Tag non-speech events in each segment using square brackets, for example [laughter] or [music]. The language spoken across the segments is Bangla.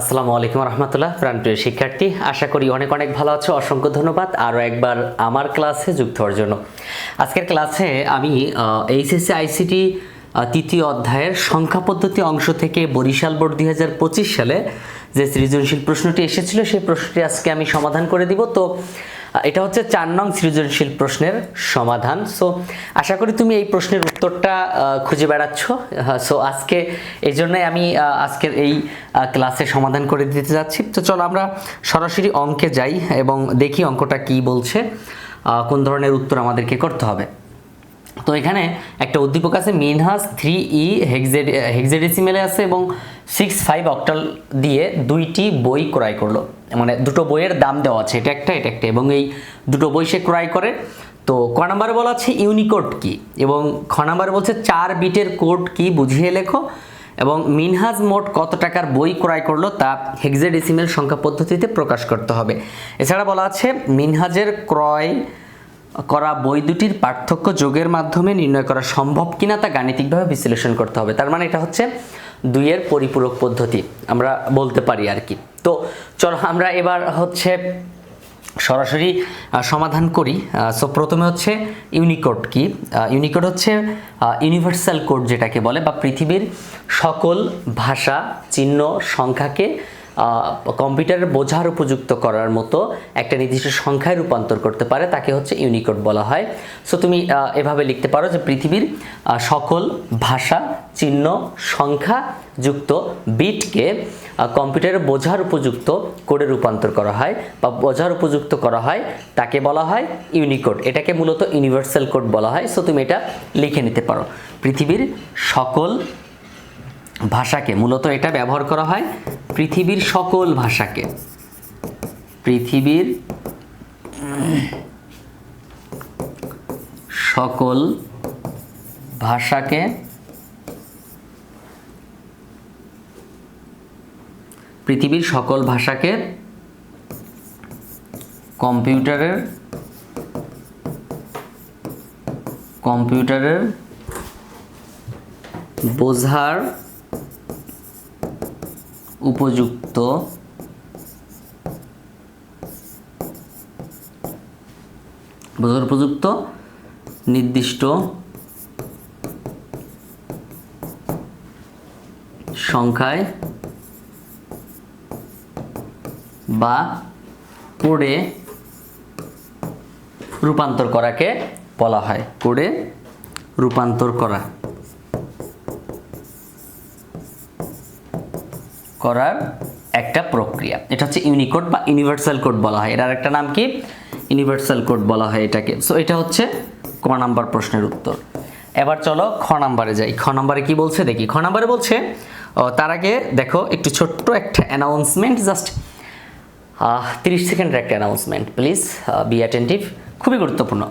আসসালামু আলাইকুম রহমতুল্লাহ। প্রাণপ্রিয় শিক্ষার্থী, আশা করি অনেক অনেক ভালো আছো। অসংখ্য ধন্যবাদ। আরও একবার আমার ক্লাসে যুক্ত হওয়ার জন্য। আজকের ক্লাসে আমি এইচএসসি, আইসিটি তৃতীয় অধ্যায়ের সংখ্যা পদ্ধতি অংশ থেকে বরিশাল বোর্ড দুই হাজার পঁচিশ সালে যে সৃজনশীল প্রশ্নটি এসেছিল, সেই প্রশ্নটি আজকে আমি সমাধান করে দিব। তো এটা হচ্ছে চার নং সৃজনশীল প্রশ্নের সমাধান। সো আশা করি তুমি এই প্রশ্নের উত্তরটা খুঁজে বেড়াচ্ছ। সো আজকে এই জন্যই আমি আজকের এই ক্লাসে সমাধান করে দিতে যাচ্ছি। তো চলো আমরা সরাসরি অঙ্কে যাই এবং দেখি অঙ্কটা কি বলছে কোন ধরনের উত্তর আমাদেরকে করতে হবে। তো এখানে একটা উদ্দীপক আছে, মিনহাস থ্রি ই হেক্সেড, হেক্সেডেসিমেলে আছে এবং সিক্স ফাইভ অক্টাল দিয়ে দুইটি বই ক্রয় করল। মানে দুটো বইয়ের দাম দেওয়া আছে, এটা একটা এটা একটা। এবং এই দুটো বই সে ক্রয় করে। তো ক নাম্বারে বলা আছে, ইউনিকোড কি? এবং খ নাম্বারে বলছে, চার বিটের কোড কি? বুঝিয়ে লেখো। এবং মিনহাজ মোট কত টাকার বই ক্রয় করল? তা হেক্সেডেসিমেল সংখ্যা পদ্ধতিতে প্রকাশ করতে হবে। এছাড়া বলা আছে, মিনহাজের ক্রয় করা বই দুটির পার্থক্য যোগের মাধ্যমে নির্ণয় করা সম্ভব কিনা তা গাণিতিকভাবে বিশ্লেষণ করতে হবে। তার মানে এটা হচ্ছে দুইয়ের পরিপূরক পদ্ধতি, আমরা বলতে পারি আর কি। তো চলো আমরা এবার হচ্ছে সরাসরি সমাধান করি। সো প্রথমে হচ্ছে ইউনিকোড কি? ইউনিকোড হচ্ছে ইউনিভার্সাল কোড যেটাকে বলে বা পৃথিবীর সকল ভাষা, চিহ্ন, সংখ্যাকে কম্পিউটারের বোঝার উপযুক্ত করার মতো একটা নির্দিষ্ট সংখ্যায় রূপান্তর করতে পারে, তাকে হচ্ছে ইউনিকোড বলা হয়। সো তুমি এভাবে লিখতে পারো যে পৃথিবীর সকল ভাষা, চিহ্ন, সংখ্যা যুক্ত বিটকে কম্পিউটারে বোঝার উপযুক্ত কোডে রূপান্তর করা হয় বা বোঝার উপযুক্ত করা হয়, তাকে বলা হয় ইউনিকোড। এটাকে মূলত ইউনিভার্সাল কোড বলা হয়। সো তুমি এটা লিখে নিতে পারো। পৃথিবীর সকল ভাষাকে, মূলত এটা ব্যবহার করা হয় পৃথিবীর সকল ভাষাকে। পৃথিবীর সকল ভাষাকে পৃথিবীর সকল ভাষাকে কম্পিউটারের কম্পিউটারের বোঝার উপযুক্ত বোঝার উপযুক্ত নির্দিষ্ট সংখ্যায় বা কোডে রূপান্তর করাকে বলা হয় কোডে রূপান্তর করা। করার একটা প্রক্রিয়া। এটা হচ্ছে ইউনিকোড বা ইউনিভার্সাল কোড বলা হয়। এটার একটা নাম কি? ইউনিভার্সাল কোড বলা হয় এটাকে। সো এটা হচ্ছে ক নাম্বার প্রশ্নের উত্তর। এবার চলো খ নাম্বারে যাই। খ নাম্বারে কি বলছে? দেখি। খ নাম্বারে বলছে তার আগে দেখো, একটু ছোট্ট একটা অ্যানাউন্সমেন্ট জাস্ট তিরিশ সেকেন্ডের একটা অ্যানাউন্সমেন্ট প্লিজ বি অ্যাটেন্টিভ খুবই গুরুত্বপূর্ণ।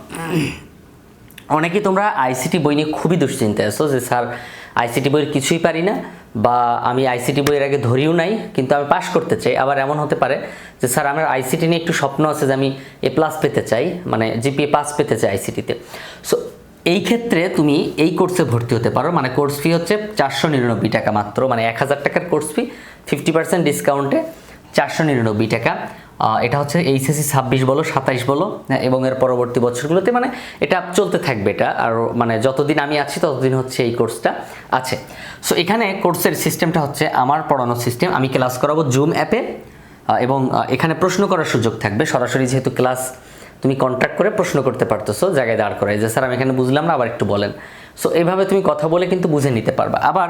অনেকে তোমরা আইসিটি বই নিয়ে খুবই দুশ্চিন্তায় আছো যে, স্যার আইসিটি বইয়ের কিছুই পারি না বা আমি আইসিটি বইয়ের আগে ধরিও নাই, কিন্তু আমি পাশ করতে চাই। আবার এমন হতে পারে যে, স্যার, আমার আইসিটি নিয়ে একটু স্বপ্ন আছে যে, আমি এ প্লাস পেতে চাই মানে জিপিএ পাস পেতে চাই আইসিটিতে। সো এই ক্ষেত্রে তুমি এই কোর্সে ভর্তি হতে পারো। মানে কোর্স ফি হচ্ছে চারশো নিরানব্বই টাকা মাত্র মানে এক হাজার টাকার কোর্স ফি ফিফটি পার্সেন্ট ডিসকাউন্টে চারশো নিরানব্বই টাকা। এটা হচ্ছে এইচএসসি ছাব্বিশ বলো, সাতাইশ বলো, এবং এর পরবর্তী বছরগুলোতে মানে এটা চলতে থাকবে এটা, আর মানে যতদিন আমি আছি ততদিন হচ্ছে এই কোর্সটা আছে। সো এখানে কোর্সের সিস্টেমটা হচ্ছে আমার পড়ানোর সিস্টেম আমি ক্লাস করাবো জুম অ্যাপে এবং এখানে প্রশ্ন করার সুযোগ থাকবে। সরাসরি যেহেতু ক্লাস তুমি কন্ট্যাক্ট করে প্রশ্ন করতে পারতেছো, জায়গায় দাঁড় করাই যে, স্যার, আমি এখানে বুঝলাম না, আবার একটু বলেন। সো এইভাবে তুমি কথা বলে কিন্তু বুঝে নিতে পারবা। আবার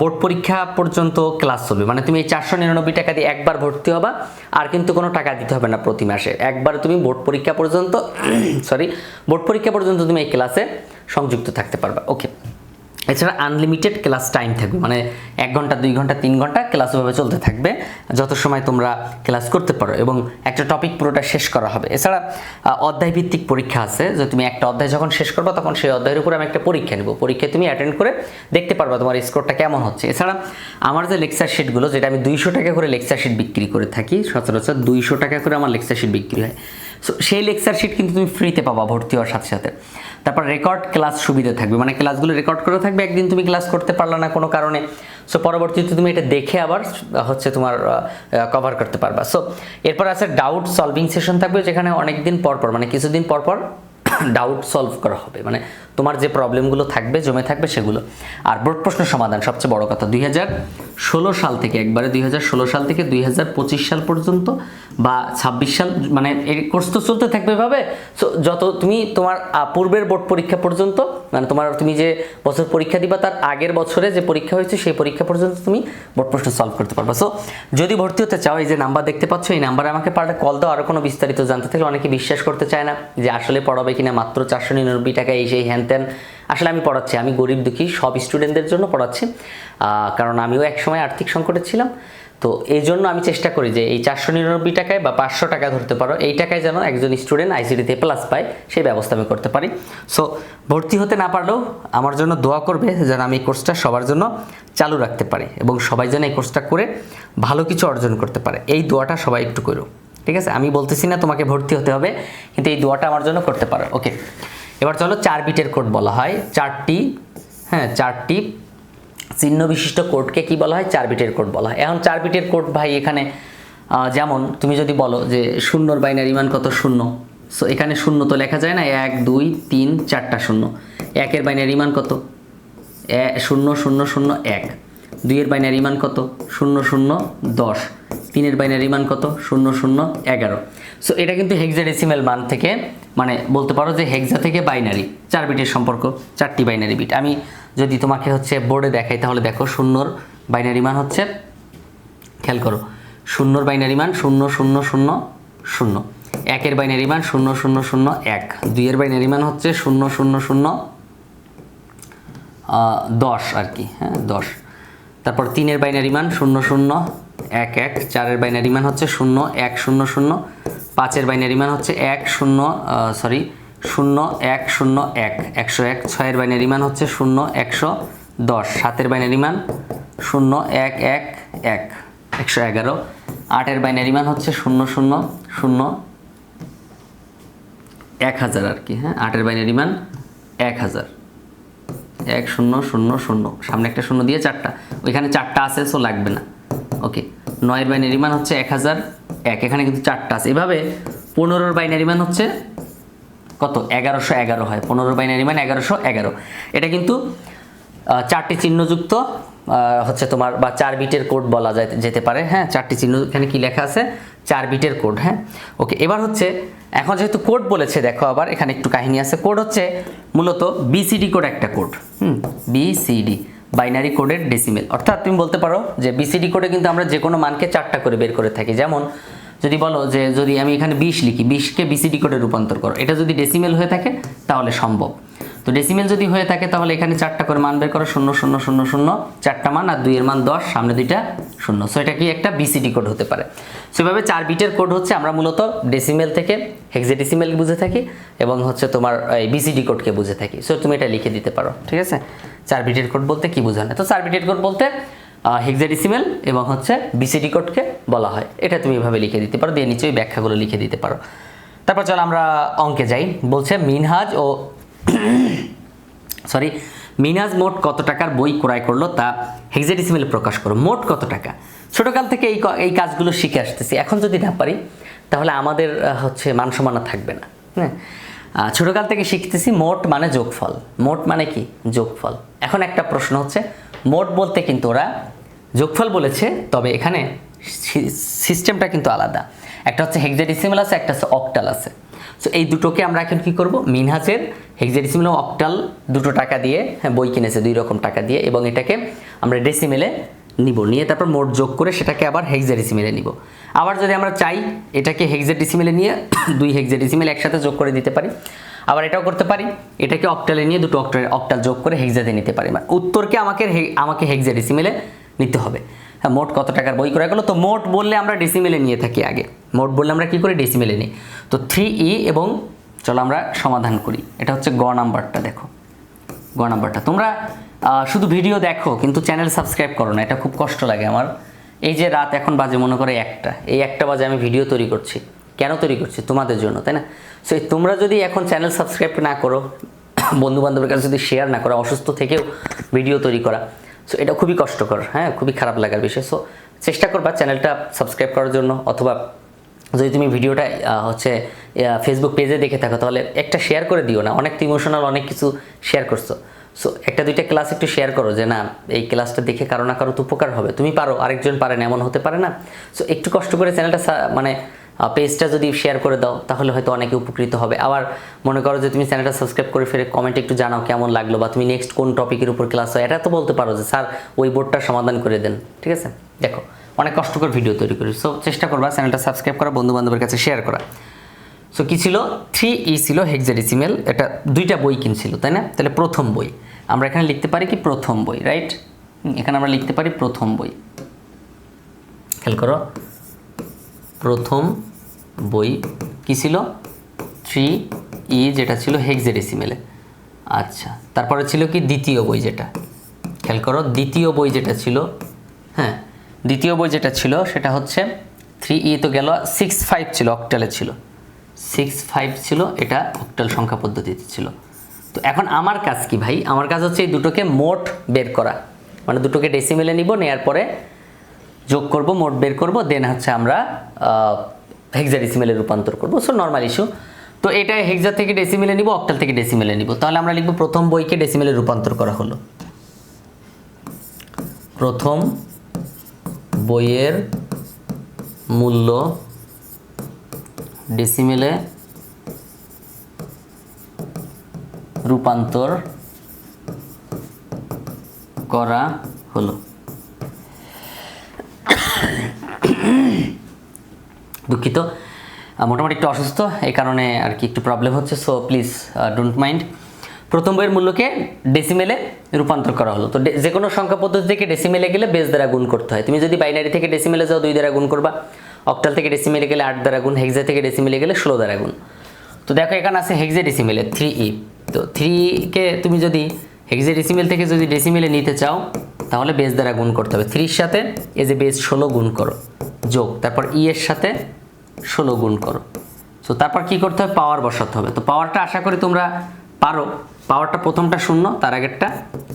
বোর্ড পরীক্ষা পর্যন্ত ক্লাস চলবে মানে তুমি এই চারশো নিরানব্বই টাকা দিয়ে একবার ভর্তি হবা, আর কিন্তু কোনো টাকা দিতে হবে না প্রতি মাসে। একবার তুমি বোর্ড পরীক্ষা পর্যন্ত [coughs] সরি বোর্ড পরীক্ষা পর্যন্ত তুমি এই ক্লাসে সংযুক্ত থাকতে পারবা। ওকে এছাড়া আনলিমিটেড ক্লাস টাইম থাকবে মানে এক ঘণ্টা দুই ঘণ্টা তিন ঘণ্টা ক্লাস ওভাবে চলতে থাকবে যত সময় তোমরা ক্লাস করতে পারো। এবং একটা টপিক পুরোটা শেষ করা হবে। এছাড়া আহ, অধ্যায় ভিত্তিক পরীক্ষা আছে। যে তুমি একটা অধ্যায় যখন শেষ করবে তখন সেই অধ্যায়ের উপরে আমি একটা পরীক্ষা নেব। পরীক্ষায় তুমি অ্যাটেন্ড করে দেখতে পারবে তোমার স্কোরটা কেমন হচ্ছে। এছাড়া আমার যে লেকচার শিটগুলো যেটা আমি দুইশো টাকা করে লেকচার শিট বিক্রি করে থাকি সচরাচর দুইশো টাকা করে আমার লেকচার শিট বিক্রি হয়। সো সেই লেকচার শিট কিন্তু তুমি ফ্রিতে পাবা, ভর্তি হওয়ার সাথে সাথে। তারপর রেকর্ড ক্লাস সুবিধা থাকবে। মানে ক্লাসগুলো রেকর্ড করে থাকবে, একদিন তুমি ক্লাস করতে পারল না কোনো কারণে। সো পরবর্তীতে তুমি এটা দেখে আবার হচ্ছে তোমার কভার করতে পারবা। সো এরপর আছে ডাউট সলভিং সেশন থাকবে, যেখানে অনেক দিন পর পর মানে কিছুদিন পর পর [coughs] ডাউট সলভ করা হবে। মানে তোমার যে প্রবলেমগুলো থাকবে, জমে থাকবে সেগুলো। আর বোর্ড প্রশ্ন সমাধান, সবচেয়ে বড় কথা, দুই সাল থেকে, একবারে দুই সাল থেকে দুই সাল পর্যন্ত বা ছাব্বিশ সাল মানে এই কোর্স তো চলতে থাকবে এভাবে। যত তুমি তোমার পূর্বের বোর্ড পরীক্ষা পর্যন্ত মানে তোমার তুমি যে বছর পরীক্ষা দিবা, তার আগের বছরে যে পরীক্ষা হয়েছে, সেই পরীক্ষা পর্যন্ত তুমি বোর্ড প্রশ্ন সলভ করতে পারবা। সো যদি ভর্তি হতে চাও, এই যে নাম্বার দেখতে পাচ্ছ, এই নাম্বারে আমাকে পারলে কল দাও আরও কোনো বিস্তারিত জানতে থাকলে। অনেকে বিশ্বাস করতে চায় না যে আসলে পড়াবে কিনা, মাত্র চারশো নিরানব্বই টাকা এই সেই হ্যান ত্যান আসলে আমি পড়াচ্ছি, আমি গরিব দুঃখী, সব স্টুডেন্টদের জন্য পড়াচ্ছি। কারণ আমিও একসময় আর্থিক সংকটে ছিলাম। তো এই জন্য আমি চেষ্টা করি যে এই চারশো নিরানব্বই টাকায় বা পাঁচশো টাকা ধরতে পারো, এই টাকায় যেন একজন স্টুডেন্ট আইসিডিতে প্লাস পায়, সেই ব্যবস্থা আমি করতে পারি। সো ভর্তি হতে না পারলেও আমার জন্য দোয়া করবে যেন আমি এই কোর্সটা সবার জন্য চালু রাখতে পারি এবং সবাই যেন এই কোর্সটা করে ভালো কিছু অর্জন করতে পারে। এই দোয়াটা সবাই একটু করো ঠিক আছে? আমি বলতেছি না তোমাকে ভর্তি হতে হবে, কিন্তু এই দোয়াটা আমার জন্য করতে পারো। ওকে এবার চলো চার বিটের কোড বলা হয়। চারটি হ্যাঁ চারটি চিহ্ন বিশিষ্ট কোডকে কি বলা হয়? চার বিটের কোড বলা হয়। এখন চার বিটের কোড ভাই এখানে যেমন তুমি যদি বলো যে শূন্যর বাইনারি মান কত শূন্য? সো এখানে শূন্য তো লেখা যায় না, এক, দুই, তিন, চারটা শূন্য। একের বাইনারি মান কত? শূন্য শূন্য শূন্য, এক। দুইয়ের বাইনারি মান কত? শূন্য শূন্য, দশ। তিনের বাইনারি মান কত? শূন্য শূন্য, এগারো। সো এটা কিন্তু হেক্সাডেসিমেল মান থেকে মানে বলতে পারো যে হেক্সা থেকে বাইনারি চার বিটের সম্পর্ক, চারটি বাইনারি বিট। আমি যদি তোমাকে হচ্ছে বোর্ডে দেখাই, তাহলে দেখো শূন্যর বাইনারি মান হচ্ছে, খেয়াল করো, শূন্যর বাইনারি মান শূন্য শূন্য শূন্য শূন্য। একের বাইনারি মান শূন্য শূন্য শূন্য, এক। দুইয়ের বাইনারি মান হচ্ছে শূন্য শূন্য শূন্য দশ আর কি হ্যাঁ দশ। তারপর তিনের বাইনারি মান শূন্য শূন্য এক এক, চারের বাইনারি মান হচ্ছে শূন্য, এক শূন্য শূন্য, পাঁচের বাইনারি মান হচ্ছে এক শূন্য সরি শূন্য, এক শূন্য এক, একশো এক, ছয়ের বাইনারি মান হচ্ছে শূন্য, একশো দশ, সাতের বাইনারি মান শূন্য, এক এক এক, একশো এগারো, আটের বাইনারি মান হচ্ছে শূন্য শূন্য শূন্য, এক হাজার আর কি হ্যাঁ আটের বাইনারি মান এক হাজার। এক শূন্য শূন্য শূন্য, সামনে একটা শূন্য দিয়ে চারটা, ওইখানে চারটা আছে সো লাগবে না। নয়ের বাইনারি মান হচ্ছে এক হাজার এক। এখানে কিন্তু চারটা আছে। এভাবে পনেরোর বাইনারি মান হচ্ছে কত? এগারোশো এগারো হয়। পনেরো বাইনারি মান এগারোশো এগারো। এটা কিন্তু চারটি চিহ্নযুক্ত হচ্ছে তোমার, বা চার বিটের কোড বলা যায়, যেতে পারে। হ্যাঁ চারটি চিহ্ন, এখানে কি লেখা আছে? চার বিটের কোড। হ্যাঁ ওকে, এবার হচ্ছে, এখন যেহেতু কোড বলেছে, দেখো আবার, এখানে একটু কাহিনী আছে। কোড হচ্ছে মূলত বিসিডি কোড একটা কোড। হুম বিসিডি বাইনারি কোডের ডেসিমেল অর্থাৎ তুমি বলতে পারো যে বিসিডি কোডে কিন্তু আমরা যে কোনো মানকে চারটা করে বের করে থাকি। যেমন, যদি বলো যে যদি আমি এখানে বিশ লিখি, বিশকে বিসিডি কোডে রূপান্তর করো, এটা যদি ডেসিমেল হয়ে থাকে, তাহলে সম্ভব। তো ডেসিমেল যদি হয়ে থাকে, তাহলে এখানে চারটা করে মান বের করো, শূন্য শূন্য শূন্য শূন্য, চারটা মান, আর দুইয়ের মান দশ, সামনে দুইটা শূন্য। সো এটা কি একটা বিসিডি কোড হতে পারে। সেভাবে চার বিটের কোড হচ্ছে, আমরা মূলত ডেসিমেল থেকে হেক্সাডেসিমেল বুঝে থাকি, এবং হচ্ছে তোমার, এই বিসিডি কোডকে বুঝে থাকি। সো তুমি এটা লিখে দিতে পারো, ঠিক আছে? চার বিটের কোড বলতে কি বোঝানো? তো চার বিটের কোড বলতে হেক্সাডেসিমেল এবং হচ্ছে বিসিডি কোডকে বলা হয়। এটা তুমি এভাবে লিখে দিতে পারো, দিয়ে নিচে ওই ব্যাখ্যাগুলো লিখে দিতে পারো। তারপর চলো আমরা অঙ্কে যাই। বলছে মিনহাজ ও [coughs] সরি মিনাজ মোট কত টাকার বই ক্রয় করল তা হেক্সাডেসিমেলে প্রকাশ করো। মোট কত টাকা? ছোটকাল থেকে এই এই কাজগুলো শিখে আসতেছি। এখন যদি না পারি, তাহলে আমাদের হচ্ছে মান সম্মান থাকবে না। হ্যাঁ? ছোটকাল থেকে শিখতেছি মোট মানে যোগফল। মোট মানে কি? যোগফল। এখন একটা প্রশ্ন হচ্ছে, মোট বলতে কিন্তু ওরা যোগফল বলেছে, তবে এখানে সিস্টেমটা কিন্তু আলাদা। একটা হচ্ছে হেক্সাডেসিমেল আছে, একটা হচ্ছে অক্টাল আছে। সো এই দুটোকে আমরা এখন কি করব? মিনহাজের হেক্সাডেসিমেল অক্টাল দুটো টাকা দিয়ে হ্যাঁ বই কিনেছে, দুই রকম টাকা দিয়ে, এবং এটাকে আমরা ডেসিমেলে নিব। নিয়ে তারপর মোট যোগ করে সেটাকে আবার হেক্সাডেসিমেলে নিব। আবার যদি আমরা চাই, এটাকে হেক্সাডেসিমেলে নিয়ে [coughs] দুই হেক্সাডেসিমেল একসাথে যোগ করে দিতে পারি। আবার এটাও করতে পারি, এটাকে অক্টালে নিয়ে দুটো অক্টাল অক্টাল যোগ করে হেক্সাতে নিতে পারি। মানে উত্তরকে আমাকে আমাকে হেক্সাডেসিমেলে নিতে হবে। হ্যাঁ মোট কত টাকার বই করা গেলো? তো মোট বললে আমরা ডেসিমেলে নিয়ে থাকি আগে। মোট বললে আমরা কি করি? ডেসিমেলে নিই। তো থ্রি ই এবং চলো আমরা সমাধান করি। এটা হচ্ছে গ নাম্বারটা, দেখো। গ নাম্বারটা। তোমরা শুধু ভিডিও দেখো, কিন্তু চ্যানেল সাবস্ক্রাইব করো না। এটা খুব কষ্ট লাগে আমার। এই যে রাত এখন বাজে মনে করে একটা। এই একটা বাজে আমি ভিডিও তৈরি করছি। কেন তৈরি করছি? তোমাদের জন্য, তাই না? সো তোমরা যদি এখন চ্যানেল সাবস্ক্রাইব না করো [coughs] বন্ধু বান্ধবের কাছে যদি শেয়ার না করো, অসুস্থ থেকেও ভিডিও তৈরি করা সো এটা খুবই কষ্টকর হ্যাঁ খুবই খারাপ লাগার বিষয়। সো চেষ্টা করবা চ্যানেলটা সাবস্ক্রাইব করার জন্য, অথবা যদি তুমি ভিডিওটা হচ্ছে ফেসবুক পেজে দেখে থাকো, তাহলে একটা শেয়ার করে দিও না অনেক ইমোশনাল অনেক কিছু শেয়ার করছ। সো একটা দুইটা ক্লাস একটু শেয়ার করো যে, না, এই ক্লাসটা দেখে কারও না কারও উপকার হবে। তুমি পারো, আরেকজন পারে না এমন হতে পারে না। সো একটু কষ্ট করে চ্যানেলটা মানে পেজটা যদি শেয়ার করে দাও, তাহলে হয়তো অনেকে উপকৃত হবে। আবার মনে করো যে তুমি চ্যানেলটা সাবস্ক্রাইব করে ফেলে কমেন্টে একটু জানাও কেমন লাগল বা তুমি নেক্সট কোন টপিকের উপর ক্লাস হয়, এটা তো বলতে পারো যে, স্যার, ওই বোর্ডটার সমাধান করে দেন। ঠিক আছে? দেখো, অনেক কষ্টকর ভিডিও তৈরি করি। সো চেষ্টা করবা চ্যানেলটা সাবস্ক্রাইব করা বন্ধু বান্ধবের কাছে শেয়ার করা। সো কি ছিল? থ্রি ই ছিল হেক্সাডেসিমেল এটা দুইটা বই কিনছিল, তাই না? তাহলে প্রথম বই। আমরা এখানে লিখতে পারি কি? প্রথম বই রাইট এখানে আমরা লিখতে পারি প্রথম বই। খেয়াল করো। প্রথম বই কি ছিল? থ্রি ই যেটা ছিল হেক্সাডেসিমেলে আচ্ছা তারপরে ছিল কি দ্বিতীয় বই যেটা? খেয়াল করো, দ্বিতীয় বই যেটা ছিল হ্যাঁ দ্বিতীয় বই যেটা ছিল সেটা হচ্ছে থ্রি ই তো গেল সিক্স ফাইভ ছিল অক্টালে ছিল। সিক্স ফাইভ ছিল, এটা অক্টাল সংখ্যা পদ্ধতিতে ছিল। তো এখন আমার কাজ কি ভাই? আমার কাজ হচ্ছে এই দুটোকে মোট বের করা। মানে দুটোকে ডেসিমেলে নিব, নেয়ার পরে যোগ করব, মোট বের করব দেন হচ্ছে আমরা হেক্সাডেসিমেলে রূপান্তর করব। সো নর্মাল ইস্যু তো এটা হেক্সা থেকে ডেসিমেলে নিব অক্টাল থেকে ডেসিমেলে নিব। তাহলে আমরা লিখব প্রথম বইকে ডেসিমেলে রূপান্তর করা হলো। প্রথম বইয়ের মূল্য ডেসিমেলে রূপান্তর করা হলো। দুঃখিত। মোটামুটি একটু অসুস্থ, এই কারণে আর কি একটু প্রবলেম হচ্ছে সো প্লিজ ডোন্ট মাইন্ড প্রথম বইয়ের মূল্যকে ডেসিমেলে রূপান্তর করা হলো। তো যে কোনো সংখ্যা পদ্ধতি থেকে ডেসিমেলে গেলে বেস দ্বারা গুণ করতে হয়। তুমি যদি বাইনারি থেকে ডেসিমেলে যাও, দুই দ্বারা গুণ করবা। অক্টাল থেকে ডেসিমেলে গেলে আট দ্বারা গুণ হেক্সা থেকে ডেসিমেলে গেলে ষোলো দ্বারা গুণ। তো দেখো, এখানে আছে হেক্সা ডেসিমেলে থ্রি ই তো থ্রিকে তুমি যদি হেক্সা ডেসিমেল থেকে যদি ডেসিমেলে নিতে চাও, তাহলে বেস দ্বারা গুণ করতে হবে। থ্রির সাথে এই যে বেস ষোলো গুণ করো, যোগ। তারপর ই এর সাথে ষোলো গুণ করো। তো তারপর কি করতে হবে? পাওয়ার বসাতে হবে। তো পাওয়ারটা আশা করি তোমরা পারো। পাওয়ারটা প্রথমটা শূন্য, তার আগেরটা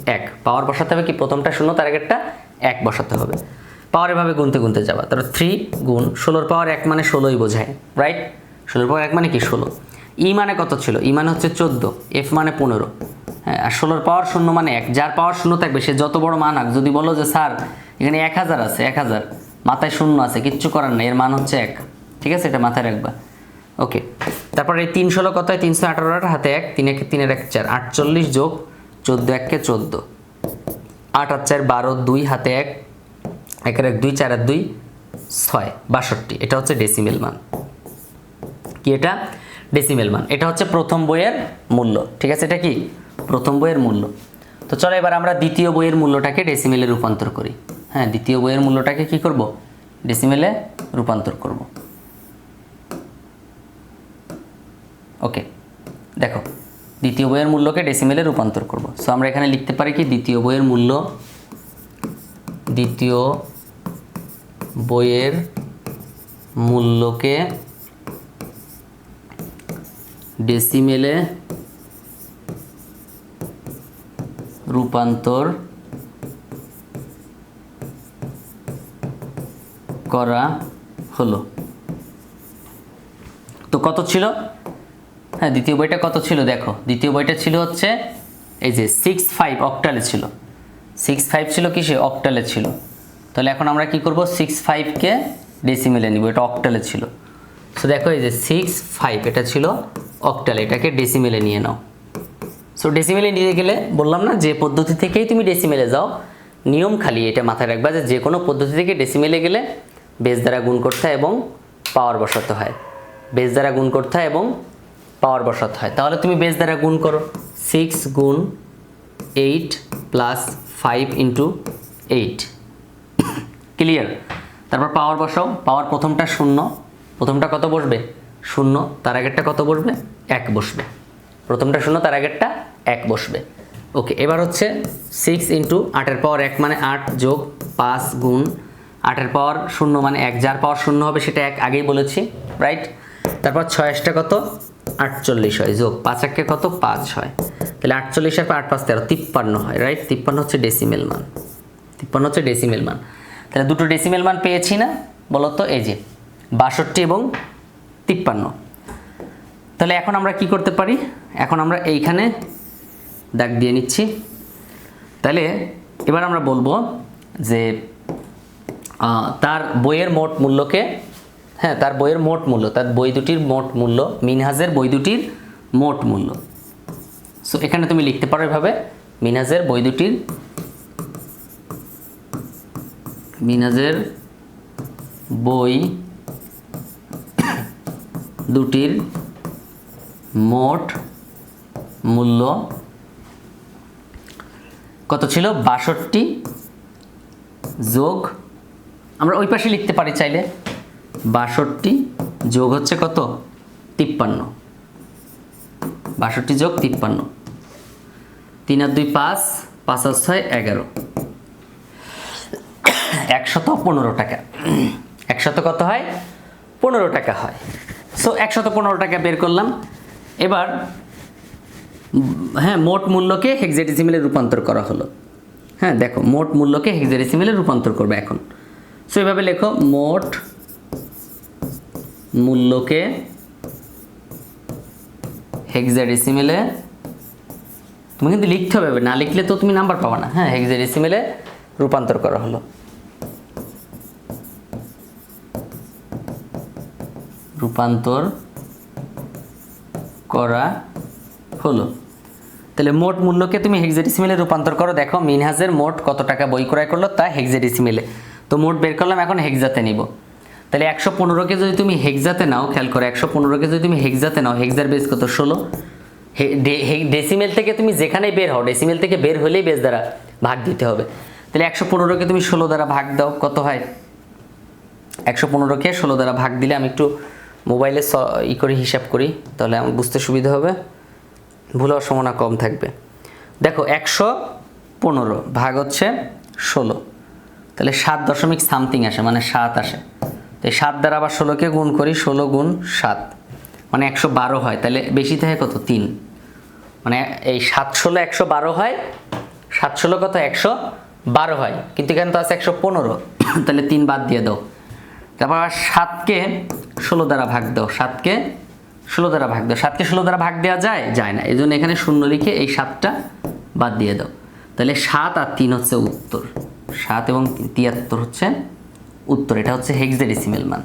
এক। পাওয়ার বসাতে হবে কি? প্রথমটা শূন্য, তার আগেরটা এক বসাতে হবে। পাওয়ার এভাবে গুনতে গুনতে যাবা। তারপর থ্রি গুণ ষোলোর পাওয়ার এক মানে ষোলোই বোঝায় রাইট ষোলোর পাওয়ার এক মানে কি? ষোলো। ই মানে কত ছিল? ই মানে হচ্ছে চোদ্দ। এফ মানে পনেরো। হ্যাঁ আর ষোলোর পাওয়ার শূন্য মানে এক। যার পাওয়ার শূন্য থাকবে, সে যত বড় মান আক, যদি বলো যে, স্যার, এখানে এক হাজার আছে, এক হাজার। মাথায় শূন্য আছে, কিচ্ছু করার নেই, এর মান হচ্ছে এক। ঠিক আছে? এটা মাথায় রাখবা। ওকে তারপর এই তিন ষোলো কত? হয় তিনশো আঠারো হাতে এক, তিন একে তিনের এক চার। আটচল্লিশ যোগ চোদ্দ এককে চোদ্দ। আট আর চার, বারো, দুই, হাতে এক। একের এক, দুই, চার আর দুই, ছয়, বাষট্টি। এটা হচ্ছে ডেসিমেল মান। কি এটা? ডেসিমেল মান। এটা হচ্ছে প্রথম বইয়ের মূল্য। ঠিক আছে? এটা কি? প্রথম বইয়ের মূল্য। তো চলো এবার আমরা দ্বিতীয় বইয়ের মূল্যটাকে ডেসিমেলে রূপান্তর করি। হ্যাঁ দ্বিতীয় বইয়ের মূল্যটাকে কি করব? ডেসিমেলে রূপান্তর করব। ওকে, দেখো, দ্বিতীয় বইয়ের মূল্যকে ডেসিমেলে রূপান্তর করব। সো আমরা এখানে লিখতে পারি কি? দ্বিতীয় বইয়ের মূল্য, দ্বিতীয় বইয়ের মূল্যকে ডেসিমেলে রূপান্তর করা হলো। তো কত ছিল? হ্যাঁ দ্বিতীয় বইটা কত ছিল দেখো? দ্বিতীয় বইটা ছিল হচ্ছে, এই যে সিক্স ফাইভ অক্টালে ছিল। সিক্স ফাইভ ছিল কিসে অক্টালে ছিল। তাহলে এখন আমরা কি করব? সিক্স ফাইভকে ডেসিমেলে নিব, এটা অক্টালে ছিল। সো দেখো এই যে সিক্স ফাইভ এটা ছিল অক্টাল এটাকে ডেসিমেলে নিয়ে নাও। সো ডেসিমেলে নিয়ে গেলে বললাম না, যে পদ্ধতি থেকেই তুমি ডেসিমেলে যাও, নিয়ম খালি এটা মাথায় রাখবা যে যে কোনো পদ্ধতি থেকে ডেসিমেলে গেলে বেস দ্বারা গুণ করতে হয় এবং পাওয়ার বসাতে হয়। বেস দ্বারা গুণ করতে হয় এবং পাওয়ার বসাতে হয়। তাহলে তুমি বেস দ্বারা গুণ করো। সিক্স গুণ eight plus five into eight clear তারপর পাওয়ার বসাও। পাওয়ার প্রথমটা শূন্য। প্রথমটা কত বসবে? শূন্য। তার আগেরটা কত বসবে? এক বসবে। প্রথমটা শূন্য, তার আগেরটা এক বসবে। ওকে এবার হচ্ছে সিক্স ইন্টু আটের পাওয়ার এক মানে আট যোগ পাঁচ গুণ আটের পাওয়ার শূন্য মানে এক। যার পাওয়ার শূন্য হবে সেটা এক, আগেই বলেছি রাইট তারপর ছয় কত? আটচল্লিশ হয়। যোগ পাঁচ একে কত? পাঁচ হয়। তাহলে আটচল্লিশ আর আট পাঁচ তেরো, তিপ্পান্ন হয় রাইট তিপ্পান্ন হচ্ছে ডেসিমেল মান। তিপ্পান্ন হচ্ছে ডেসিমেল মান। তাহলে দুটো ডেসিমেল মান পেয়েছি না বলো তো এই যে বাষট্টি এবং তিপ্পান্ন। তাহলে এখন আমরা কি করতে পারি? এখন আমরা এইখানে দাগ দিয়ে নিচ্ছি। তাহলে এবার আমরা বলব যে তার বইয়ের মোট মূল্যকে হ্যাঁ তার বইয়ের মোট মূল্য, তার বই দুটির মোট মূল্য, মিনহাজের বই দুটির মোট মূল্য। সো এখানে তুমি লিখতে পারো এভাবে, মিনহাজের বই দুটির, মিনহাজের বই দুটির মোট মূল্য কত ছিল? বাষট্টি যোগ, আমরা ওই পাশে লিখতে পারি চাইলে। বাষট্টি যোগ হচ্ছে কত? তিপ্পান্ন। বাষট্টি যোগ তিপ্পান্ন। তিন আর দুই পাঁচ পাঁচ আর ছয় এগারো। একশত পনেরো টাকা। একশত কত হয়? পনেরো টাকা হয়। সো একশত পনেরো টাকা বের করলাম। এবার হ্যাঁ মোট মূল্যকে হেক্সাডেসিমেলে রূপান্তর করা হলো। হ্যাঁ দেখো, মোট মূল্যকে হেক্সাডেসিমেলে রূপান্তর করবে এখন। সো এভাবে লেখো, মোট মূল্যকে হেক্সাডেসিমেলে তুমি কিন্তু লিখতে হবে, না লিখলে তো তুমি নাম্বার পাবা না। হ্যাঁ হেক্সাডেসিমেলে রূপান্তর করা হলো। রূপান্তর করা হলো। তাহলে মোট মূল্যকে তুমি হেক্সাডেসিমেলে রূপান্তর করো। দেখো, মিনহাজের মোট কত টাকা বই ক্রয় করল? তা হেক্সাডেসিমেলে তো মোট বের করলাম, এখন হেক্সাতে নিব। তাহলে একশো পনেরোকে যদি তুমি হেক্সাতে নাও, খেয়াল করো, একশো পনেরোকে যদি তুমি হেক্সাতে নাও, হেক্সার বেস কত? ষোলো। ডেসিমেল থেকে তুমি যেখানেই বের হও ডেসিমেল থেকে বের হলেই বেস দ্বারা ভাগ দিতে হবে। তাহলে একশো পনেরোকে তুমি ষোলো দ্বারা ভাগ দাও, কত হয়? একশো পনেরোকে ষোলো দ্বারা ভাগ দিলে আমি একটু মোবাইলে ই করে হিসাব করি, তাহলে আমার বুঝতে সুবিধা হবে। ভুল হওয়ার সম্ভাবনা কম থাকবে। দেখো, একশো পনেরো ভাগ হচ্ছে ষোলো। তাহলে সাত দশমিক সামথিং আসে মানে সাত আসে। এই সাত দ্বারা আবার ষোলোকে গুণ করি, ষোলো গুণ সাত। মানে একশো বারো হয়, তাহলে বেশি থাকে কত? তিন। মানে এই সাত ষোলো একশো বারো হয়, সাত ষোলো কত? একশো বারো হয়। কিন্তু এখানে তো আছে একশো পনেরো। [coughs] তাহলে তিন বাদ দিয়ে দাও। তারপর আবার সাতকে ষোলো দ্বারা ভাগ দাও। সাতকে ষোলো দ্বারা ভাগ দাও। সাতকে ষোলো দ্বারা ভাগ দেওয়া যায়? যায় না। এই জন্য এখানে শূন্য লিখে এই সাতটা বাদ দিয়ে দাও। তাহলে সাত আর তিন হচ্ছে উত্তর। সাত এবং তিয়াত্তর হচ্ছে উত্তর, এটা হচ্ছে হেক্সাডেসিমেল মান।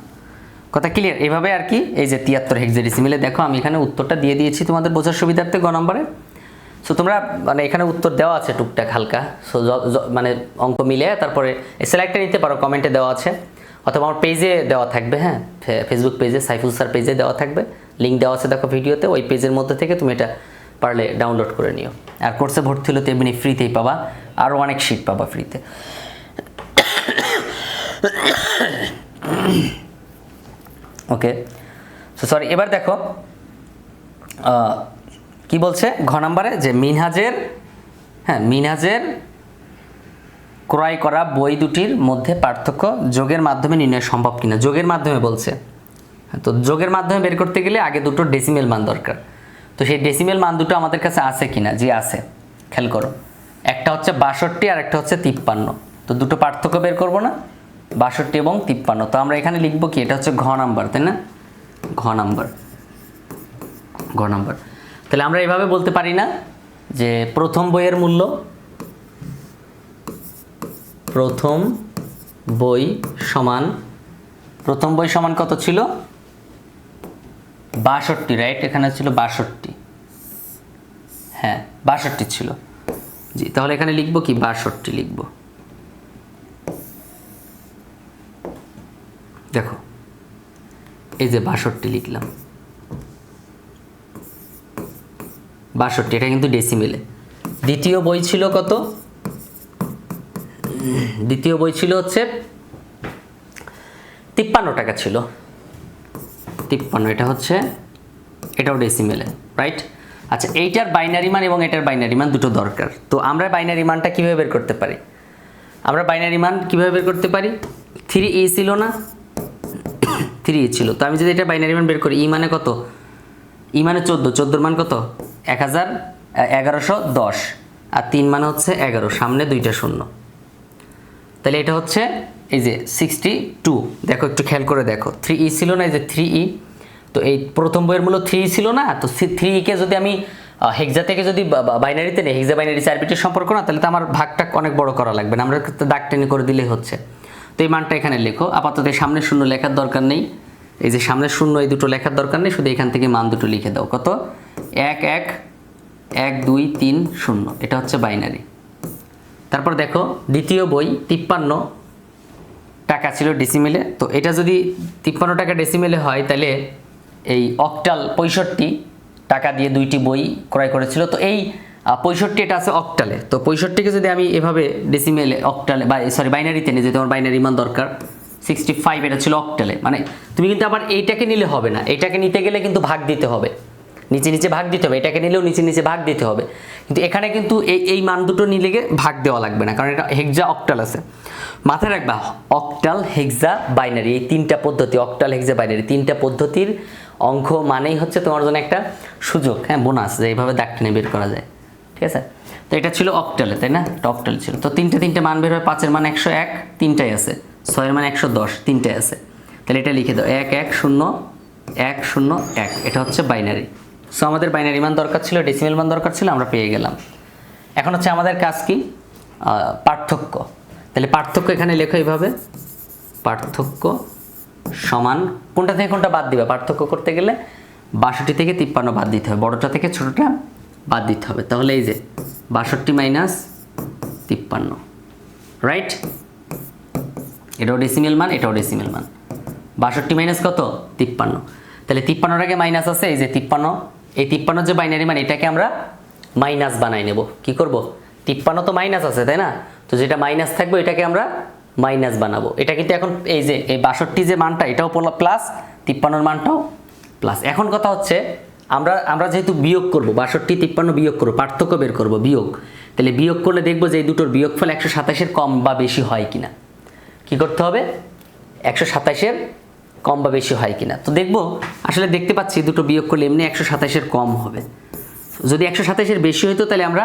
কথা ক্লিয়ার এভাবে আর কি? এই যে তিয়াত্তর হেক্সাডেসিমেলে দেখো, আমি এখানে উত্তরটা দিয়ে দিয়েছি তোমাদের বোঝার সুবিধার্থে গ নম্বরে। সো তোমরা মানে এখানে উত্তর দেওয়া আছে টুকটাক হালকা। সো মানে অঙ্ক মিলে, তারপরে সিলেক্টে নিতে পারো কমেন্টে দেওয়া আছে। অথবা আমার পেজে দেওয়া থাকবে হ্যাঁ? ফেসবুক পেজে সাইফুল স্যার পেজে দেওয়া থাকবে। লিঙ্ক দেওয়া আছে দেখো ভিডিওতে, ওই পেজের মধ্যে থেকে তুমি এটা পারলে ডাউনলোড করে নিও। আর কোর্সে ভর্তি হলে তো এমনি ফ্রিতেই পাবা। আরও অনেক শিট পাবা ফ্রিতে ওকে সো সরি এবার দেখো কি বলছে? ঘ নাম্বারে যে মিনহাজের হ্যাঁ মিনহাজের ক্রয় করা বই দুটির মধ্যে পার্থক্য যোগের মাধ্যমে নির্ণয় সম্ভব কিনা? যোগের মাধ্যমে বলছে। হ্যাঁ, তো যোগের মাধ্যমে বের করতে গেলে আগে দুটো ডেসিমেল মান দরকার। তো সেই ডেসিমেল মান দুটো আমাদের কাছে আছে কিনা? জি আছে। খেয়াল করো। একটা হচ্ছে বাষট্টি আর একটা হচ্ছে তিপ্পান্ন। তো দুটো পার্থক্য বের করব না? বাষট্টি এবং তিপ্পান্ন। তো আমরা এখানে লিখব কি? এটা হচ্ছে ঘ নাম্বার, তাই না? ঘ নাম্বার। ঘ নাম্বার। তাহলে আমরা এভাবে বলতে পারি না যে প্রথম বইয়ের মূল্য, প্রথম বই সমান, প্রথম বই সমান কত ছিল? বাষট্টি রাইট এখানে ছিল বাষট্টি। হ্যাঁ বাষট্টি ছিল। জি, তাহলে এখানে লিখব কি? বাষট্টি লিখব দেখো এই যে বাষট্টি লিখলাম। বাষট্টি, এটা কিন্তু ডেসিমেলে দ্বিতীয় বই ছিল কত? দ্বিতীয় বই ছিল হচ্ছে তিপ্পান্ন টাকা ছিল। তিপ্পান্ন, এটা হচ্ছে, এটাও ডেসিমেলে রাইট আচ্ছা এইটার বাইনারি মান এবং এটার বাইনারি মান দুটো দরকার। তো আমরা বাইনারি মানটা কীভাবে বের করতে পারি? আমরা বাইনারি মান কীভাবে বের করতে পারি? থ্রি ই ছিল না? থ্রি ছিল। তো আমি যদি এটা বাইনারি মান বের করি ই মানে কত? ই মানে চোদ্দ। চোদ্দোর মান কত? এক হাজার এগারোশো দশ। আর তিন মানে হচ্ছে এগারো, সামনে দুইটা শূন্য। তাহলে এটা হচ্ছে এই যে সিক্সটি টু দেখো, একটু খেয়াল করে দেখো। থ্রি ই ছিল না এই যে থ্রি ই তো এই প্রথম বইয়ের মূল্য থ্রি ছিল না? তো থ্রি কে যদি আমি হেক্সা থেকে যদি বাইনারিতে নেই, হেক্সা বাইনারি চার বিটের সম্পর্ক না, তাহলে তো আমার ভাগটা অনেক বড় করা লাগবে না। আমরা দাগ টেনে করে দিলেই হচ্ছে। তো এই মানটা এখানে লেখো। আপাতত সামনে শূন্য লেখার দরকার নেই। এই যে সামনে শূন্য, এই দুটো লেখার দরকার নেই, শুধু এখান থেকে মান দুটো লিখে দাও। কত? এক এক এক, দুই, তিন, শূন্য। এটা হচ্ছে বাইনারি। তারপর দেখো, দ্বিতীয় বই, তিপ্পান্ন। টাকা ছিল ডেসিমেলে। তো এটা যদি তিপ্পান্ন টাকা ডেসিমেলে হয়, তাহলে এই অকটাল পঁয়ষট্টি টাকা দিয়ে দুইটি বই ক্রয় করেছিল। তো এই পঁয়ষট্টি এটা আছে অক্টালে তো পঁয়ষট্টিকে যদি আমি এভাবে ডেসিমেলে অক্টালে বা সরি বাইনারিতে নিয়ে যেতে আমার বাইনারি মান দরকার সিক্সটি ফাইভ এটা ছিল অক্টালে মানে তুমি কিন্তু আবার এইটাকে নিলে হবে না। এটাকে নিতে গেলে কিন্তু ভাগ দিতে হবে। নিচে নিচে ভাগ দিতে হবে। এটাকে নিলেও নিচে নিচে ভাগ দিতে হবে। কিন্তু এখানে কিন্তু এই এই মান দুটো নিলে ভাগ দেওয়া লাগবে না, কারণ এটা হেক্সা অক্টাল আছে। মাথায় রাখবা অক্টাল হেক্সা বাইনারি এই তিনটা পদ্ধতি অক্টাল হেক্সা বাইনারি তিনটা পদ্ধতির অঙ্ক মানেই হচ্ছে তোমার জন্য একটা সুযোগ। হ্যাঁ বোনাস যে এইভাবে দাগ টেনে বের করা যায়। ঠিক আছে? তো এটা ছিল অক্টালে তাই না? অক্টাল ছিল। তো তিনটে তিনটে মান বের হয়, পাঁচের মান একশো এক, তিনটাই আছে। ছয়ের মান একশো দশ, তিনটাই আছে। তাহলে এটা লিখে দাও, এক এক, শূন্য এক শূন্য, এক। এটা হচ্ছে বাইনারি সো আমাদের বাইনারি মান দরকার ছিল ডেসিমেল মান দরকার ছিল, আমরা পেয়ে গেলাম। এখন হচ্ছে আমাদের কাজ কি? পার্থক্য। তাহলে পার্থক্য এখানে লেখো এইভাবে। পার্থক্য সমান, কোনটা থেকে কোনটা বাদ দিবে? পার্থক্য করতে গেলে বাষট্টি থেকে তিপ্পান্ন বাদ দিতে হবে। বড়টা থেকে ছোটটা বাদ দিতে হবে। তাহলে এই যে বাষট্টি মাইনাস তিপ্পান্ন রাইট এটাও ডেসিমেল মান, এটাও ডেসিমেল মান। বাষট্টি মাইনাস কত? তিপ্পান্ন। তাহলে তিপ্পান্নর আগে মাইনাস আছে, এই যে তিপ্পান্ন, এই তিপ্পান্ন যে বাইনারি মান এটাকে আমরা মাইনাস বানাই নেব। কি করব? তিপ্পান্ন তো মাইনাস আছে, তাই না? তো যেটা মাইনাস থাকবে, এটাকে আমরা মাইনাস বানাবো। এটা কিন্তু এখন এই যে, এই বাষট্টি যে মানটা, এটাও প্লাস তিপ্পান্নর মানটাও প্লাস এখন কথা হচ্ছে আমরা আমরা যেহেতু বিয়োগ করব, বাষট্টি, তিপ্পান্ন বিয়োগ করব, পার্থক্য বের করব, বিয়োগ, তাহলে বিয়োগ করলে দেখব যে এই দুটোর বিয়োগফল একশো সাতাশের কম বা বেশি হয় কিনা। কি করতে হবে? একশো সাতাশের কম বা বেশি হয় কিনা। তো দেখব, আসলে দেখতে পাচ্ছি দুটো বিয়োগ করলে এমনি একশো সাতাশের কম হবে। যদি একশো সাতাশের বেশি হতো তাহলে আমরা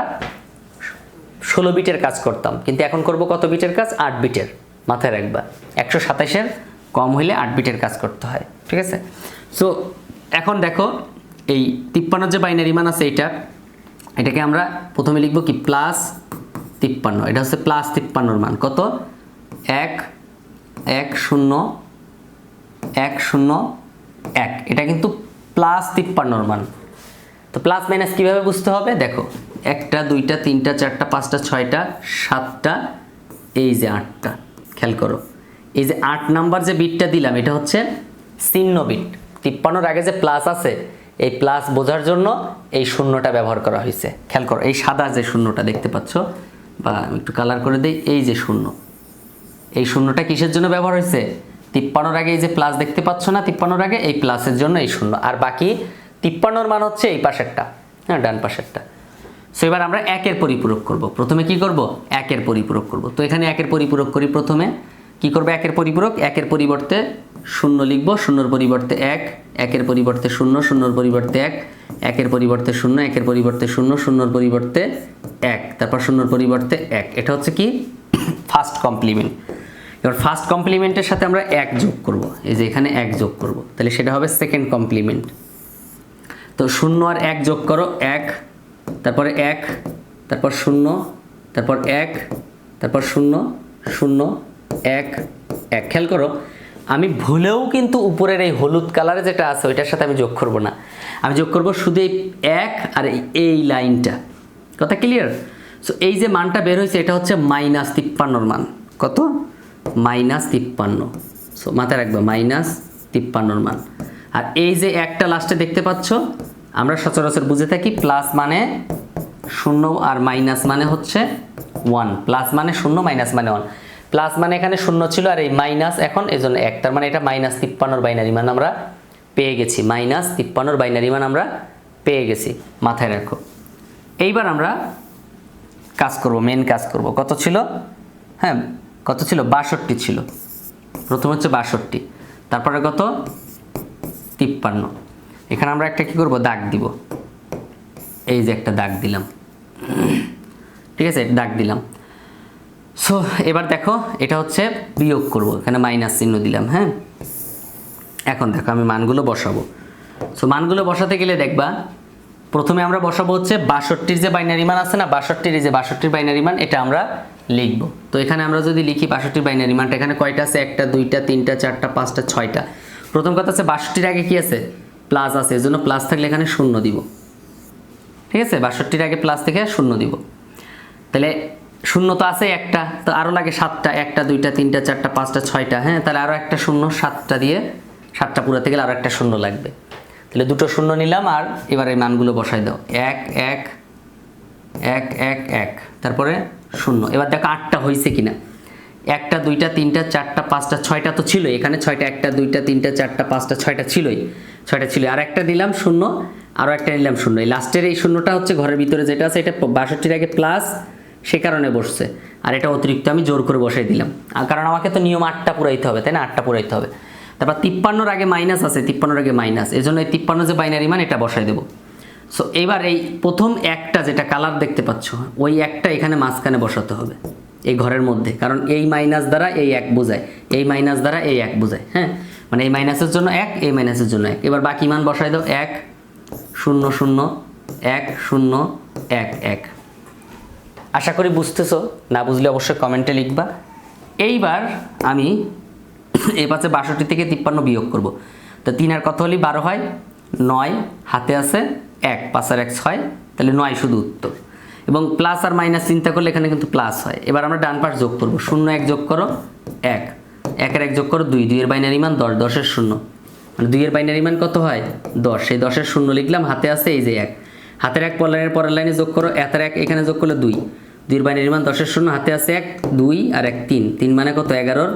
ষোলো বিটের কাজ করতাম। কিন্তু এখন করব কত বিটের কাজ? আট বিটের, মাথায় রাখবা। একশো সাতাশের কম হইলে আট বিটের কাজ করতে হয়, ঠিক আছে? সো এখন দেখো এই তিপ্পান্ন যে বাইনারি মান আছে এইটা, এটাকে আমরা প্রথমে লিখব কি প্লাস তিপ্পান্ন। এটা হচ্ছে প্লাস তিপ্পান্নর মান। কত? এক এক শূন্য এক শূন্য, এক। এটা কিন্তু প্লাস তিপ্পান্নর মান। তো প্লাস মাইনাস কীভাবে বুঝতে হবে? দেখো, একটা, দুইটা, তিনটা, চারটা, পাঁচটা, ছয়টা, সাতটা, এই যে আটটা, খেয়াল করো। এই যে আট নাম্বার যে বিটটা দিলাম, এটা হচ্ছে চিহ্ন বিট তিপ্পান্নর আগে যে প্লাস আছে এই প্লাস বোঝার জন্য এই শূন্যটা ব্যবহার করা হয়েছে। খেয়াল করো, এই সাদা যে শূন্যটা দেখতে পাচ্ছ, বা আমি একটু কালার করে দিই, এই যে শূন্য। এই শূন্যটা কিসের জন্য ব্যবহার হয়েছে? তিপ্পান্নর আগে এই যে প্লাস দেখতে পাচ্ছ না, তিপ্পান্নর আগে এই প্লাসের জন্য এই শূন্য। আর বাকি তিপ্পান্নর মান হচ্ছে এই পাশেরটা হ্যাঁ ডান পাশেরটা। সো এবার আমরা একের পরিপূরক করব। প্রথমে কি করব? একের পরিপূরক করব। তো এখানে একের পরিপূরক করি প্রথমে। কি করবে? একের পরিপূরক, একের পরিবর্তে শূন্য লিখব, শূন্যর পরিবর্তে এক, একের পরিবর্তে শূন্য, শূন্যর পরিবর্তে এক, একের পরিবর্তে শূন্য, একের পরিবর্তে শূন্য, শূন্যর পরিবর্তে এক, তারপর শূন্যর পরিবর্তে এক। এটা হচ্ছে কি? First complement. এবার ফার্স্ট কমপ্লিমেন্টের সাথে আমরা এক যোগ করব। এই যে এখানে এক যোগ করব। তাহলে সেটা হবে সেকেন্ড কমপ্লিমেন্ট। তো শূন্য আর এক যোগ করো, এক, তারপরে এক, তারপর শূন্য, তারপর এক, তারপর শূন্য শূন্য এক এক, খেয়াল করো। আমি ভুলেও কিন্তু উপরের এই হলুদ কালারে যেটা আছে, ওইটার সাথে আমি যোগ করব না। আমি যোগ করব শুধু এই এক আর এই- লাইনটা। কথা ক্লিয়ার সো এই যে মানটা বের হয়েছে, এটা হচ্ছে মাইনাস তিপ্পান্নর মান। কত? মাইনাস তিপ্পান্ন। সো মাথায় রাখবে মাইনাস তিপ্পান্নর মান। আর এই যে একটা লাস্টে দেখতে পাচ্ছ, আমরা সচরাচর বুঝে থাকি প্লাস মানে শূন্য আর মাইনাস মানে হচ্ছে ওয়ান প্লাস মানে শূন্য মাইনাস মানে ওয়ান প্লাস মানে এখানে শূন্য ছিল আর এই মাইনাস এখন এই জন্য এক। তার মানে এটা মাইনাস তিপ্পান্নর বাইনারি মান আমরা পেয়ে গেছি। মাইনাস তিপ্পান্নর বাইনারি মান আমরা পেয়ে গেছি। মাথায় রাখো। এইবার আমরা কাজ করব মেন কাজ করব। কত ছিল? হ্যাঁ কত ছিল? বাষট্টি ছিল। প্রথম হচ্ছে বাষট্টি, তারপরে কত? তিপ্পান্ন। এখানে আমরা একটা কি করব? দাগ দিব। এই যে একটা দাগ দিলাম। ঠিক আছে? দাগ দিলাম। সো এবার দেখো, এটা হচ্ছে বিয়োগ করব। এখানে মাইনাস চিহ্ন দিলাম হ্যাঁ? এখন দেখো, আমি মানগুলো বসাবো। সো মানগুলো বসাতে গেলে দেখবা, প্রথমে আমরা বসাবো হচ্ছে বাষট্টির যে বাইনারি মান আছে না, বাষট্টির যে বাষট্টির বাইনারি মান, এটা আমরা লিখব। তো এখানে আমরা যদি লিখি বাষট্টির বাইনারি মানটা, এখানে কয়টা আছে? একটা, দুইটা, তিনটা, চারটা, পাঁচটা, ছয়টা। প্রথম কথা আছে বাষট্টির আগে কি আছে? প্লাস আছে, এজন্য প্লাস থাকলে এখানে শূন্য দিব। ঠিক আছে? বাষট্টির আগে প্লাস থেকে শূন্য দিব। তাহলে শূন্য তো আছে একটা, তো আরও লাগে সাতটা, একটা, দুইটা, তিনটা, চারটা, পাঁচটা, ছয়টা। হ্যাঁ তাহলে আরও একটা শূন্য, সাতটা দিয়ে সাতটা পুরাতে গেলে আরও একটা শূন্য লাগবে। তাহলে দুটো শূন্য নিলাম আর এবার এই মানগুলো বসাই দাও। এক এক এক এক এক। তারপরে শূন্য। এবার দেখো আটটা হয়েছে কিনা। একটা, দুইটা, তিনটা, চারটা, পাঁচটা, ছয়টা তো ছিল এখানে ছয়টা, একটা, দুইটা, তিনটা, চারটা, পাঁচটা, ছয়টা ছিলই। ছয়টা ছিল আর একটা দিলাম শূন্য আরও একটা নিলাম শূন্য। এই লাস্টের এই শূন্যটা হচ্ছে ঘরের ভিতরে যেটা আছে, এটা বাষট্টির আগে প্লাস সে কারণে বসছে। আর এটা অতিরিক্ত আমি জোর করে বসাই দিলাম। কারণ আমাকে তো নিয়ম আটটা পুরাইতে হবে, তাই না? আটটা পুরাইতে হবে। তারপর তিপ্পান্নর আগে মাইনাস আছে, তিপ্পান্নর আগে মাইনাস এই জন্য এই তিপ্পান্ন যে বাইনারি মান, এটা বসাই দেবো। সো এবার এই প্রথম একটা যেটা কালার দেখতে পাচ্ছ, ওই একটা এখানে মাঝখানে বসাতে হবে, এই ঘরের মধ্যে। কারণ এই মাইনাস দ্বারা এই এক বোঝায়, এই মাইনাস দ্বারা এই এক বোঝায় হ্যাঁ? মানে এই মাইনাসের জন্য এক, এই মাইনাসের জন্য এক। এবার বাকি মান বসাই দাও, এক, শূন্য শূন্য, এক শূন্য, এক এক। আশা করি বুঝতেছো, না বুঝলে অবশ্যই কমেন্টে লিখবা। এইবার আমি [coughs] এই পাশে বাষট্টি থেকে তিপ্পান্ন বিয়োগ করব। তো তিন আর কত হলে বারো হয়? নয়, হাতে আছে এক, পাঁচ আর এক ছয়, তাহলে নয় শুধু উত্তর। এবং প্লাস আর মাইনাস চিন্তা করলে এখানে কিন্তু প্লাস হয়। এবার আমরা ডান পাশ যোগ করব। শূন্য এক যোগ করো, এক। একের এক যোগ করো, দুই। দুইয়ের বাইনারি মান দশ, দশের শূন্য। মানে দুইয়ের বাইনারি মান কত হয়? দশ। সেই দশের শূন্য লিখলাম, হাতে আছে এই যে এক। হাতের এক পরের পরের লাইনে যোগ করো এতের এক এখানে যোগ করলে দুই। দুইয়ের বাইনারি মান দশের শূন্য, হাতে আছে এক, দুই আর এক, তিন। তিন মানে কত? এগারোর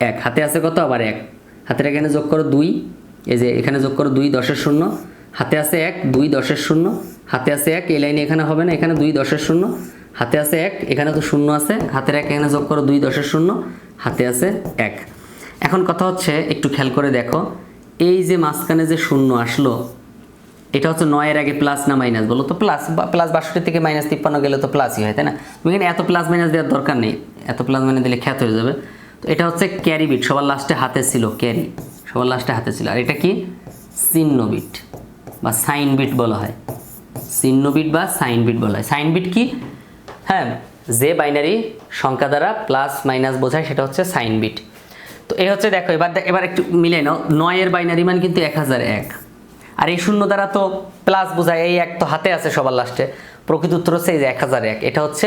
এক। হাতে আছে কত? আবার এক। হাতের এখানে যোগ করো দুই। এই যে এখানে যোগ করো দুই দশের শূন্য। হাতে আছে এক, দুই দশের শূন্য। হাতে আছে এক, এই লাইনে এখানে হবে না, এখানে দুই দশের শূন্য। হাতে আছে এক, এখানে তো শূন্য আছে। হাতের এক এখানে যোগ করো দুই দশের শূন্য। হাতে আছে এক। এখন কথা হচ্ছে, একটু খেয়াল করে দেখো। এই যে মাঝখানে যে শূন্য আসলো এটা হচ্ছে নয়ের আগে প্লাস না মাইনাস বলো তো? প্লাস প্লাস বাষট্টি থেকে মাইনাস তিপ্পান্ন গেলে তো প্লাসই হয়, তাই না? তুমি এখানে এত প্লাস মাইনাস দেওয়ার দরকার নেই। এত প্লাস মাইনাস দিলে খ্যাত হয়ে যাবে। তো এটা হচ্ছে ক্যারি বিট সবার লাস্টে হাতে ছিল ক্যারি সবার লাস্টে হাতে ছিল। আর এটা কি? চিহ্ন বিট বা সাইন বিট বলা হয়। চিহ্ন বিট বা সাইন বিট বলা হয়। সাইন বিট কি? হ্যাঁ যে বাইনারি সংখ্যা দ্বারা প্লাস মাইনাস বোঝায়, সেটা হচ্ছে সাইন বিট তো এই হচ্ছে দেখো, এবার এবার একটু মিলে নাও। নয়ের বাইনারি মান কিন্তু এক হাজার এক। আর এই শূন্য দ্বারা তো প্লাস বোঝায়, এই এক তো হাতে আছে সবার লাস্টে প্রকৃত উত্তর হচ্ছে এই যে এক হাজার এক। এটা হচ্ছে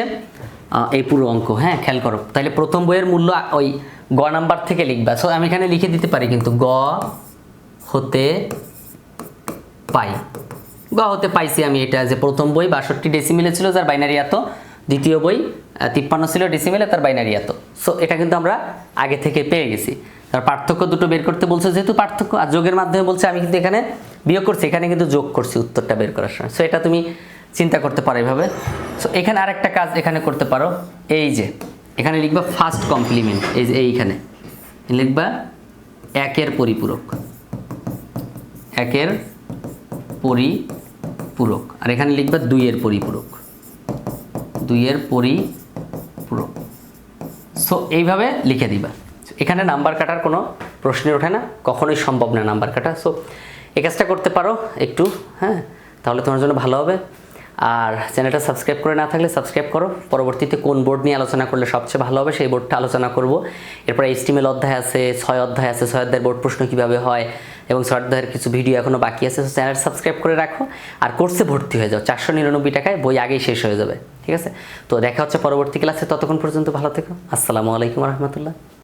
এই পুরো অঙ্ক হ্যাঁ খেয়াল করো। তাহলে প্রথম বইয়ের মূল্য ওই গ নাম্বার থেকে লিখবা। সো আমি এখানে লিখে দিতে পারি কিন্তু গ হতে পাই। গ হতে পাইছি আমি এটা যে প্রথম বই বাষট্টি ডেসিমিলে ছিল, যার বাইনারি এত। দ্বিতীয় বই তিপ্পান্ন ছিল ডেসিমিলে তার বাইনারি এত। সো এটা কিন্তু আমরা আগে থেকে পেয়ে গেছি। তার পার্থক্য দুটো বের করতে বলছে, যেহেতু পার্থক্য, আর যোগের মাধ্যমে বলছে, আমি কিন্তু এখানে বিয়োগ করছি, এখানে কিন্তু যোগ করছি উত্তরটা বের করার সময়। সো এটা তুমি চিন্তা করতে পারো এভাবে। সো এখানে আরেকটা কাজ এখানে করতে পারো। এই যে, এখানে লিখবা ফার্স্ট কমপ্লিমেন্ট এই যে এইখানে। লিখবা একের পরিপূরক। একের পরিপূরক। আর এখানে লিখবা দুইয়ের পরিপূরক। দুইয়ের পরিপূরক। সো এইভাবে লিখে দিবা। এখানে নাম্বার কাটার কোনো প্রশ্নই ওঠে না, কখনোই সম্ভব না নাম্বার কাটা। সো এই কাজটা করতে পারো একটু হ্যাঁ? তাহলে তোমার জন্য ভালো হবে। আর চ্যানেলটা সাবস্ক্রাইব করে না থাকলে সাবস্ক্রাইব করো। পরবর্তীতে কোন বোর্ড নিয়ে আলোচনা করলে সবচেয়ে ভালো হবে সেই বোর্ডটা আলোচনা করব। এরপর এইচটিমেল অধ্যায় আছে, ছয় অধ্যায় আছে, ছয় অধ্যায়ের বোর্ড প্রশ্ন কীভাবে হয়, এবং ছয় অধ্যায়ের কিছু ভিডিও এখনও বাকি আছে। চ্যানেল সাবস্ক্রাইব করে রাখো। আর কোর্সে ভর্তি হয়ে যাও। চারশো নিরানব্বই টাকায় বই আগেই শেষ হয়ে যাবে। ঠিক আছে? তো দেখা হচ্ছে পরবর্তী ক্লাসে। ততক্ষণ পর্যন্ত ভালো থেকো। আসসালামু আলাইকুম রহমতুল্লাহ।